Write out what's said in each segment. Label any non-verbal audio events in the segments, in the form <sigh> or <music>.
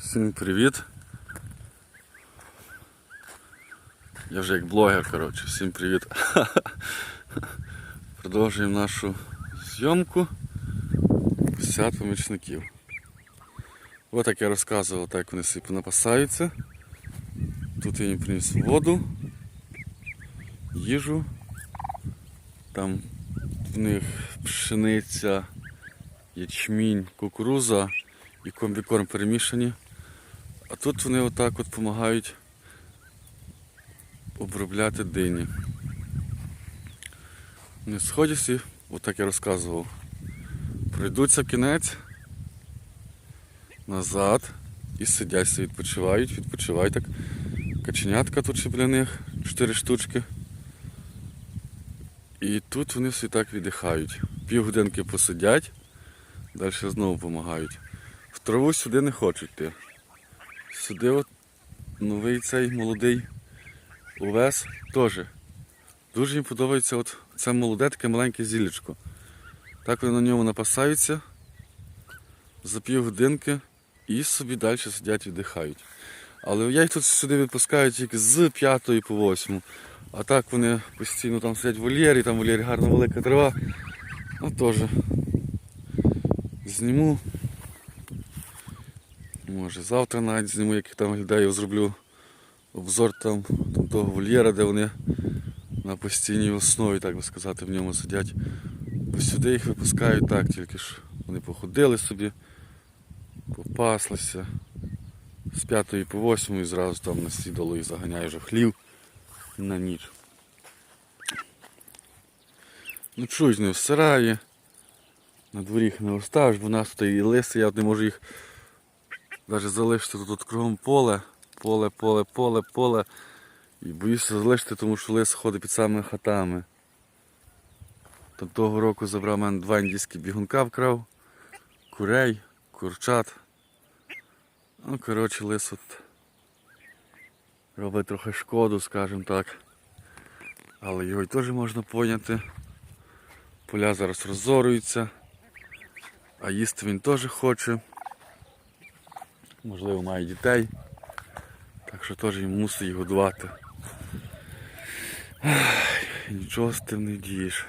Всім привіт. Я вже як блогер, коротше, всім привіт. <laughs> Продовжуємо нашу зйомку свят помічників. Ось як я розказував, так вони собі напасаються. Тут я їм приніс воду, їжу. Там в них пшениця, ячмінь, кукуруза і комбікорм перемішані. А тут вони отак от допомагають обробляти дині. Не сходяться, отак я розказував. Пройдуться в кінець, назад і сидять, відпочивають, відпочивають так. Каченятка тут ще біля них, 4 штучки. І тут вони всі так віддихають. Півгодинки посидять, далі знову допомагають. В траву сюди не хочуть йти. Сюди от новий цей молодий увес теж. Дуже їм подобається от це молоде таке маленьке зілечко. Так вони на ньому напасаються за півгодинки і собі далі сидять віддихають. Але я їх тут сюди відпускаю тільки з 5 по 8. А так вони постійно там сидять в вольєрі, там в вольєрі гарна велика трава. Ну теж зніму. Може завтра навіть зніму, як там виглядає, зроблю обзор там, того вольєра, де вони на постійній основі, так би сказати, в ньому сидять. Бо сюди їх випускають так, тільки ж вони походили собі, попаслися. З 5 по 8 і зразу там на сідало і заганяю вже в хлів на ніч. Ну чують не в сараї. На дворі їх не оставиш, бо у нас тут і лиси, я не можу їх навіть залишити тут, кругом поле, поле, поле, поле, поле. І боюся залишити, тому що лис ходить під самими хатами. Там того року забрав мене два індійські бігунка вкрав, курей, курчат. Ну, коротше, лис от робить трохи шкоду, скажімо так. Але його й теж можна поняти. Поля зараз розоруються, а їсти він теж хоче. Можливо, має дітей. Так що теж їм мусить їх годувати. Нічого з тим не дієш.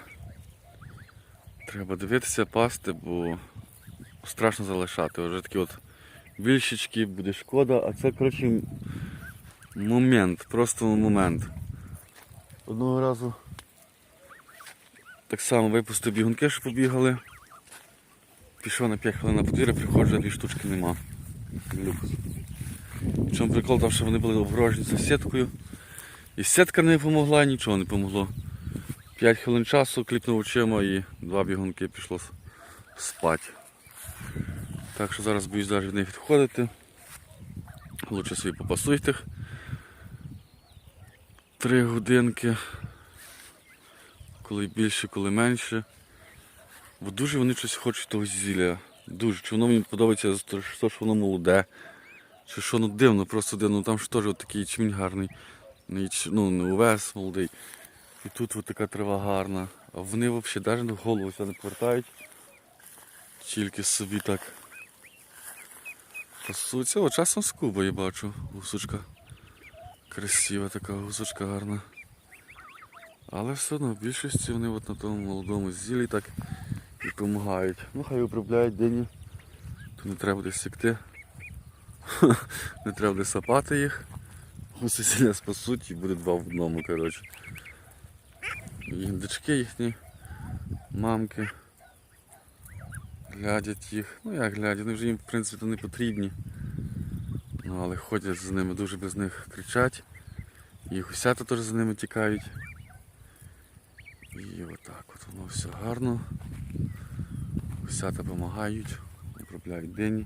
Треба дивитися, пасти, бо страшно залишати. Вже такі от більшечки, буде шкода, а це, коротше, момент, просто момент. Одного разу так само випустив бігунки, що побігали. Пішов на 5 хвилин на подвір'я, приходжу, а дві штучки нема. Люкс. Причому прикол там, що вони були обгорожені за сіткою. І сітка не допомогла, нічого не помогло. 5 хвилин часу кліпнув очима і два бігунки пішло спати. Так що зараз боюсь навіть від них відходити. Лучше собі попасуй тих. Три годинки. Коли більше, коли менше. Бо дуже вони щось хочуть того зілля. Дуже. Чи воно мені подобається що воно молоде. Чи що ну дивно, просто дивно. Ну, Там ж теж такий ячмінь гарний. Ну, не увес молодий. І тут от така трава гарна. А вони взагалі навіть голову не повертають. Тільки собі так. Пасуться. О, часом скуба я бачу. Гусочка. Красива така гусочка гарна. Але все одно в більшості вони от на тому молодому зілі так допомагають. Ну хай обробляють дині. Не треба десь сікти. <laughs> не треба буде сапати їх. Гуси сіля спасуть і буде два в одному, коротше. І дочки їхні, мамки. Глядять їх. Ну як глядять, вони вже їм в принципі не потрібні. Ну, але ходять з ними, дуже без них кричать. І гусята теж за ними тікають. І отак от воно все гарно. Гусята допомагають, обробляють дині,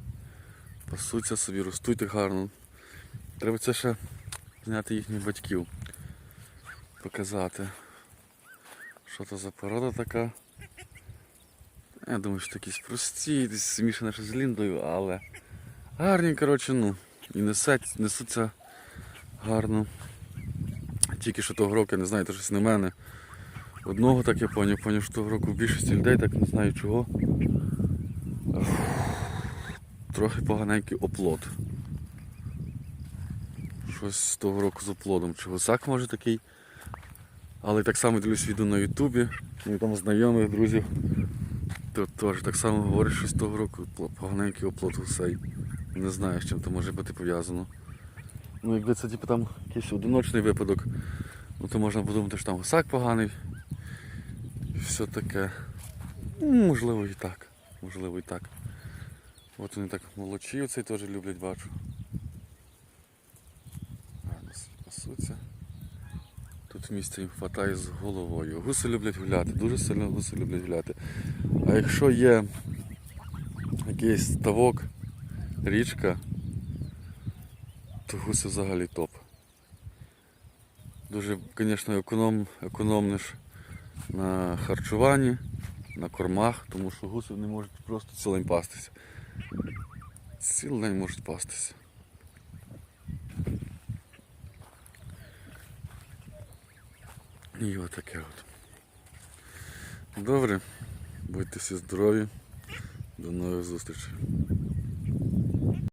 пасуться собі, ростуть гарно. Треба це ще зняти їхніх батьків, показати. Що це за порода така. Я думаю, що якісь прості, десь змішане ще з ліндою, але гарні, коротше, ну, і несуть, несуться гарно. Тільки що того року, не знаю, то щось на мене. Одного так я поняв, поняв, що того року більшості людей так не знаю чого. Трохи поганенький оплот. щось з того року з оплодом. Чи гусак може такий. Але так само дивлюсь відео на Ютубі, і там знайомих друзів. То теж так само говорять, що з того року поганенький оплот гусей. Не знаю, з чим це може бути пов'язано. Ну, якби це типу, там якийсь одиночний випадок, ну то можна подумати, що там гусак поганий. Все таке. Ну, можливо і так. Можливо і так. От вони так молодші, оцей теж люблять, бачу. Пасуться. Тут місця їм хватає з головою. Гуси люблять гуляти, дуже сильно гуси люблять гуляти. А якщо є якийсь ставок, річка, то гуси взагалі топ. Дуже, звісно, економ, економниш на харчуванні, на кормах, тому що гуси не можуть просто цілий день пастися. Цілий день можуть пастися. І отаке от. Добре, будьте всі здорові. До нових зустрічей.